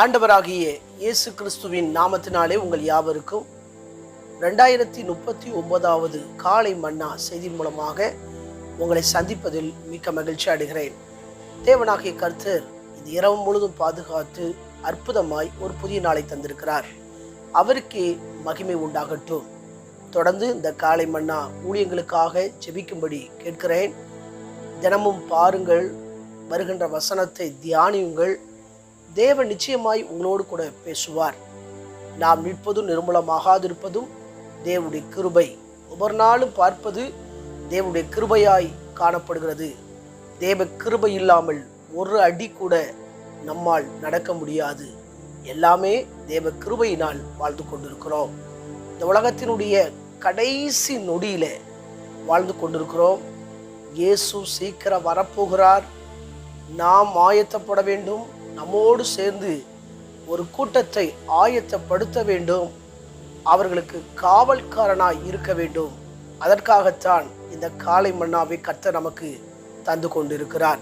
ஆண்டவராகிய இயேசு கிறிஸ்துவின் நாமத்தினாலே உங்கள் யாவருக்கும் ரெண்டாயிரத்தி முப்பத்தி ஒன்பதாவது காலை மன்னா செய்தி மூலமாக உங்களை சந்திப்பதில் மிக்க மகிழ்ச்சி அடைகிறேன். தேவனாகிய கர்த்தர் இந்த இரவு முழுதும் பாதுகாத்து அற்புதமாய் ஒரு புதிய நாளை தந்திருக்கிறார். அவருக்கே மகிமை உண்டாகட்டும். தொடர்ந்து இந்த காலை மன்னா ஊழியங்களுக்காக ஜெபிக்கும்படி கேட்கிறேன். தினமும் பாருங்கள் வருகின்ற வசனத்தை தியானியுங்கள். தேவன் நிச்சயமாய் உங்களோடு கூட பேசுவார். நாம் நிற்பதும் நிர்மூலமாகாதிருப்பதும் தேவனுடைய கிருபை. ஒவ்வொரு நாளும் பார்ப்பது தேவனுடைய கிருபையாய் காணப்படுகிறது. தேவ கிருபை இல்லாமல் ஒரு அடி கூட நம்மால் நடக்க முடியாது. எல்லாமே தேவ கிருபையினால் வாழ்ந்து கொண்டிருக்கிறோம். இந்த உலகத்தினுடைய கடைசி நொடியில வாழ்ந்து கொண்டிருக்கிறோம். இயேசு சீக்கிரம் வரப்போகிறார். நாம் ஆயத்தப்பட வேண்டும். நம்மோடு சேர்ந்து ஒரு கூட்டத்தை ஆயத்தப்படுத்த வேண்டும். அவர்களுக்கு காவல்காரனாய் இருக்க வேண்டும். அதற்காகத்தான் இந்த காலை மன்னாவை கத்த நமக்கு தந்து கொண்டிருக்கிறார்.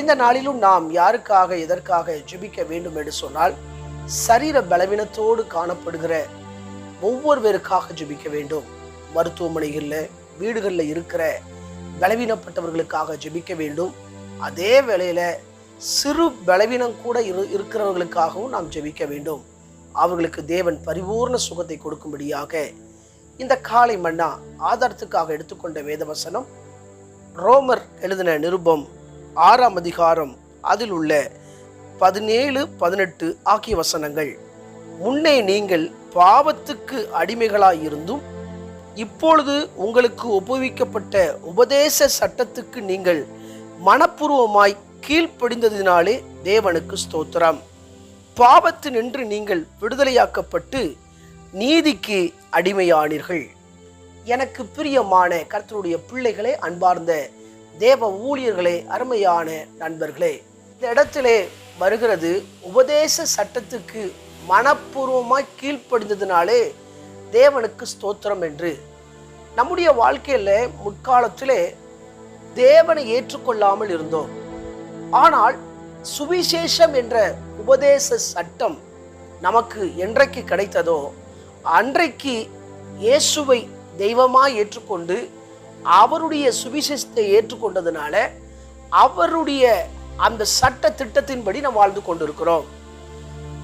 இந்த நாளிலும் நாம் யாருக்காக எதற்காக ஜெபிக்க வேண்டும் என்று சொன்னால் சரீர பலவீனத்தோடு காணப்படுகிற ஒவ்வொருவருக்காக ஜெபிக்க வேண்டும். மருத்துவமனைகளில் வீடுகளில் இருக்கிற பலவீனப்பட்டவர்களுக்காக ஜெபிக்க வேண்டும். அதே வேளையில சிறு பலவீனம் கூட இரு இருக்கிறவர்களுக்காகவும் நாம் ஜெபிக்க வேண்டும். அவர்களுக்கு தேவன் பரிபூர்ண சுகத்தை கொடுக்கும்படியாக இந்த காலை மன்னா ஆதாரத்துக்காக எடுத்துக்கொண்ட வேதவசனம் ரோமர் எழுதின நிருபம் ஆறாம் அதிகாரம் அதில் உள்ள பதினேழு பதினெட்டு ஆகிய வசனங்கள். முன்னே நீங்கள் பாவத்துக்கு அடிமைகளாயிருந்தும் இப்பொழுது உங்களுக்கு உபயோகிக்கப்பட்ட உபதேச சட்டத்துக்கு நீங்கள் மனப்பூர்வமாய் கீழ்ப்படிந்ததினாலே தேவனுக்கு ஸ்தோத்திரம். பாவத்தினின்று நீங்கள் விடுதலையாக்கப்பட்டு நீதிக்கு அடிமையானீர்கள். எனக்கு பிரியமான கர்த்தருடைய பிள்ளைகளே அன்பார்ந்த தேவ ஊழியர்களே அருமையான நண்பர்களே இந்த இடத்திலே வருகிறது உபதேச சட்டத்துக்கு மனப்பூர்வமாய் கீழ்ப்படிந்ததினாலே தேவனுக்கு ஸ்தோத்திரம் என்று. நம்முடைய வாழ்க்கையில் முற்காலத்திலே தேவனை ஏற்றுக்கொள்ளாமல் இருந்தோம். ஆனால் சுவிசேஷம் என்ற உபதேச சட்டம் நமக்கு என்றைக்கு கிடைத்ததோ அன்றைக்கு இயேசுவை தெய்வமாக ஏற்றுக்கொண்டு அவருடைய சுவிசேஷத்தை ஏற்றுக்கொண்டதுனால அவருடைய அந்த சட்ட திட்டத்தின்படி நாம் வாழ்ந்து கொண்டிருக்கிறோம்.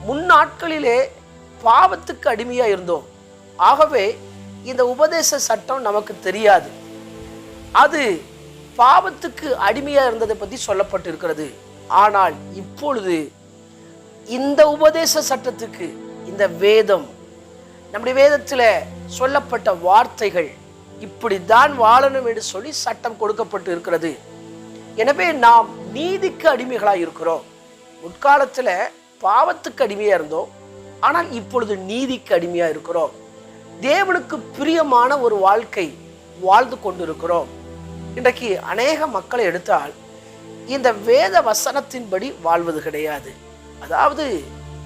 முன்னாட்களிலே பாவத்துக்கு அடிமையாக இருந்தோம். ஆகவே இந்த உபதேச சட்டம் நமக்கு தெரியாது. அது பாவத்துக்கு அடிமையாக இருந்ததை பற்றி சொல்லப்பட்டிருக்கிறது. ஆனால் இப்பொழுது இந்த உபதேச சட்டத்துக்கு இந்த வேதம் நம்முடைய வேதத்தில் சொல்லப்பட்ட வார்த்தைகள் இப்படித்தான் வாழணும் என்று சொல்லி சட்டம் கொடுக்கப்பட்டு இருக்கிறது எனவே நாம் நீதிக்கு அடிமைகளாக இருக்கிறோம். முற்காலத்தில் பாவத்துக்கு அடிமையாக இருந்தோம். ஆனால் இப்பொழுது நீதிக்கு அடிமையாக இருக்கிறோம். தேவனுக்கு பிரியமான ஒரு வாழ்க்கை வாழ்ந்து கொண்டிருக்கிறோம். இன்றைக்கு அநேக மக்களை எடுத்தால் இந்த வேத வசனத்தின்படி வாழ்வது கிடையாது. அதாவது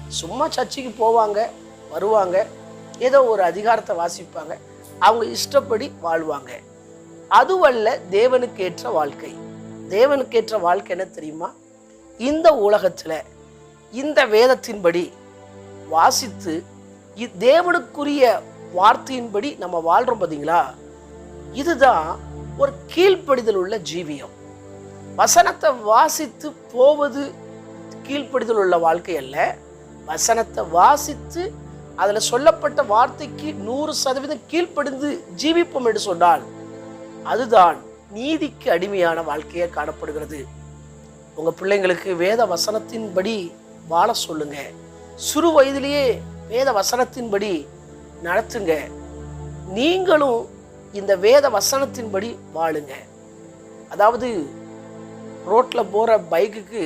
சும்மா சர்ச்சைக்கு போவாங்க வருவாங்க ஏதோ ஒரு அதிகாரத்தை வாசிப்பாங்க அவங்க இஷ்டப்படி வாழ்வாங்க. அதுவல்ல தேவனுக்கு ஏற்ற வாழ்க்கை. தேவனுக்கு ஏற்ற வாழ்க்கை என்ன தெரியுமா? இந்த உலகத்தில் இந்த வேதத்தின்படி வாசித்து இ- தேவனுக்குரிய வார்த்தையின்படி நம்ம வாழ்கிறோம் பார்த்தீங்களா இதுதான் ஒரு கீழ்ப்படிதல் உள்ள ஜீவியம். வசனத்தை வாசித்து போவது கீழ்ப்படிதல் உள்ள வாழ்க்கை அல்ல. வசனத்தை வாசித்து அதில் சொல்லப்பட்ட வார்த்தைக்கு நூறு சதவீதம் கீழ்ப்படிந்து ஜீவிப்போம் என்று சொன்னால் அதுதான் நீதிக்கு அடிமையான வாழ்க்கையே காணப்படுகிறது. உங்கள் பிள்ளைங்களுக்கு வேத வசனத்தின்படி வாழ சொல்லுங்க. சிறு வயதிலேயே வேத வசனத்தின்படி நடத்துங்க. நீங்களும் இந்த வேத வசனத்தின்படி வாழுங்க. அதாவது ரோட்டில் போகிற பைக்குக்கு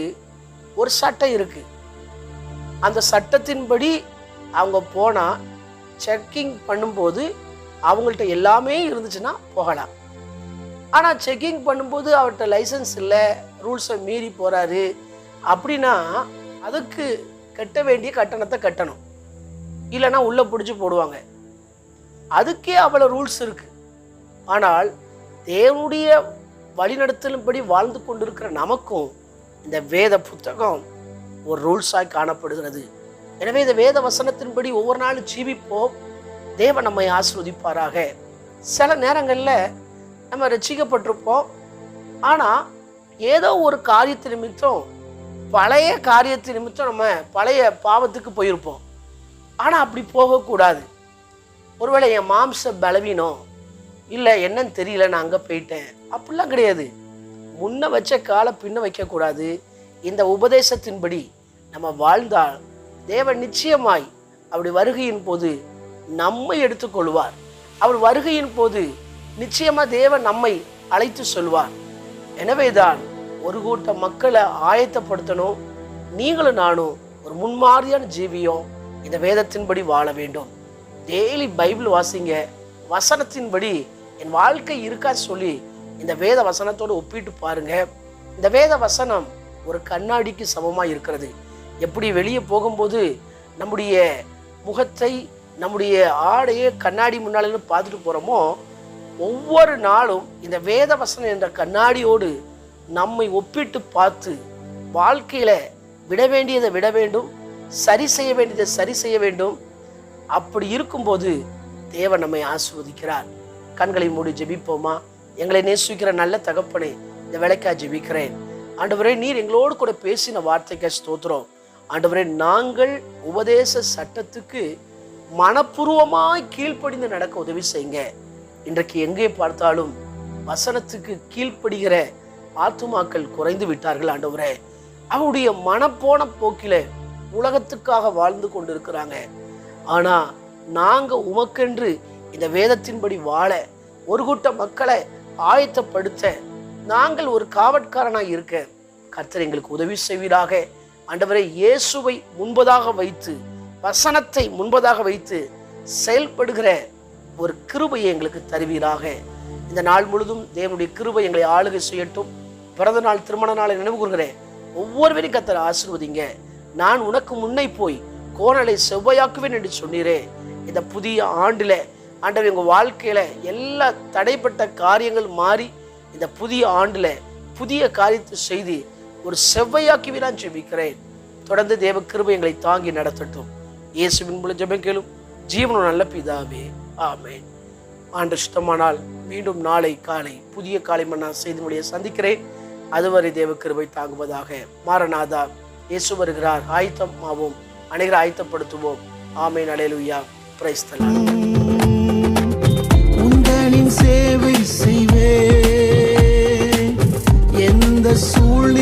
ஒரு சட்டம் இருக்குது அந்த சட்டத்தின்படி அவங்க போனால் செக்கிங் பண்ணும்போது அவங்கள்ட்ட எல்லாமே இருந்துச்சுன்னா போகலாம். ஆனால் செக்கிங் பண்ணும்போது அவர்கிட்ட லைசன்ஸ் இல்லை ரூல்ஸை மீறி போகிறாரு அப்படின்னா அதுக்கு கட்ட வேண்டிய கட்டணத்தை கட்டணும். இல்லைன்னா உள்ளே பிடிச்சி போடுவாங்க. அதுக்கே அவ்வளோ ரூல்ஸ் இருக்குது ஆனால் தேவனுடைய வழிநடத்தலும்படி வாழ்ந்து கொண்டிருக்கிற நமக்கும் இந்த வேத புத்தகம் ஒரு ரூல்ஸாக காணப்படுகிறது. எனவே இந்த வேத வசனத்தின்படி ஒவ்வொரு நாளும் ஜீவிப்போம். தேவன் நம்மை ஆசிர்வதிப்பாராக. சில நேரங்களில் நம்ம ரசிக்கப்பட்டிருப்போம். ஆனால் ஏதோ ஒரு காரியத்து நிமித்தம் பழைய காரியத்து நிமித்தம் நம்ம பழைய பாவத்துக்கு போயிருப்போம். ஆனால் அப்படி போகக்கூடாது. ஒருவேளை என் மாம்ச பலவீனம் இல்லை என்னன்னு தெரியல நான் அங்கே போயிட்டேன். அப்படிலாம் கிடையாது. முன்ன வச்ச காலை பின்ன வைக்கக்கூடாது. இந்த உபதேசத்தின்படி நம்ம வாழ்ந்தால் தேவன் நிச்சயமாய் அப்படி வருகையின் போது நம்மை எடுத்துக்கொள்வார் அவர் வருகையின் போது நிச்சயமாக தேவன் நம்மை அழைத்து சொல்வார். எனவேதான் ஒரு கூட்ட மக்களை ஆயத்தப்படுத்தணும். நீங்களும் நானும் ஒரு முன்மாதிரியான ஜீவியம் இந்த வேதத்தின்படி வாழ வேண்டும். டெய்லி பைபிள் வாசிங்க. வசனத்தின்படி என் வாழ்க்கை இருக்கா சொல்லி இந்த வேத வசனத்தோடு ஒப்பிட்டு பாருங்க. இந்த வேத வசனம் ஒரு கண்ணாடிக்கு சமமாக இருக்கிறது. எப்படி வெளியே போகும்போது நம்முடைய முகத்தை நம்முடைய ஆடையை கண்ணாடி முன்னால பார்த்துட்டு போகிறோமோ ஒவ்வொரு நாளும் இந்த வேத வசனம் என்ற கண்ணாடியோடு நம்மை ஒப்பிட்டு பார்த்து வாழ்க்கையில் விட வேண்டியதை விட வேண்டும் சரி செய்ய வேண்டியதை சரி செய்ய வேண்டும். அப்படி இருக்கும்போது தேவன் நம்மை ஆசிர்வதிக்கிறார். கண்களை மூடி ஜெபிப்போமா? எங்களை நேசிக்கிற நல்ல தகப்பனே இந்த வேலைக்கா ஜெபிக்கிறேன். ஆண்டவரே நீர் எங்களோடு கூட பேசின வார்த்தைக்கு ஸ்தோத்திரம். ஆண்டவரே நாங்கள் உபதேச சட்டத்துக்கு மனப்பூர்வமாய் கீழ்ப்படிந்து நடக்க உதவி செய்யுங்க. இன்றைக்கு எங்கே பார்த்தாலும் வசனத்துக்கு கீழ்ப்படுகிற ஆத்துமாக்கள் குறைந்து விட்டார்கள் ஆண்டவரே. அவருடைய மனப்போன போக்கில உலகத்துக்காக வாழ்ந்து கொண்டிருக்கிறாங்க. ஆனா நாங்க உமக்கென்று இந்த வேதத்தின்படி வாழ ஒரு கூட்ட மக்களை ஆயத்தப்படுத்த நாங்கள் ஒரு காவற்காரனாய் இருக்க கர்த்தர் எங்களுக்கு உதவி செய்வீராக. ஆண்டவரை இயேசுவை முன்பதாக வைத்து வசனத்தை முன்பதாக வைத்து செயல்படுகிற ஒரு கிருபையை எங்களுக்கு தருவீராக. இந்த நாள் முழுதும் தேவனுடைய கிருபை எங்களை ஆளுகை செய்யட்டும். பிறந்த நாள் திருமண நாளை நினைவு கூறுகிறேன். ஒவ்வொருவரையும் கத்தர் ஆசிர்வதிங்க. நான் உனக்கு முன்னை போய் கோணலை செவ்வாயாக்குவேன் என்று சொன்னீரே. இந்த புதிய ஆண்டில் ஆண்டவர் எங்கள் வாழ்க்கையில் எல்லா தடைப்பட்ட காரியங்கள் மாறி இந்த புதிய ஆண்டில் புதிய காரியத்தை செய்து ஒரு செவ்வையாக்கி நான் ஜெபிக்கிறேன். தொடர்ந்து தேவ கிருபை எங்களை தாங்கி நடத்தட்டும். இயேசுவின் மூலம் ஜெபம் கேளும். ஜீவனம் நல்ல பிதாவே. ஆமேன். ஆண்டு சுத்தமானால் மீண்டும் நாளை காலை புதிய காலை மன்னா செய்தி மொழியை சந்திக்கிறேன். அதுவரை தேவ கிருபை தாங்குவதாக மாரநாதா இயேசு வருகிறார். ஆயத்தம் ஆவோம் அனைவரை ஆயத்தப்படுத்துவோம். ஆமேன். அலையலுயா உங்களின் சேவை செய்வே எந்த சூழ்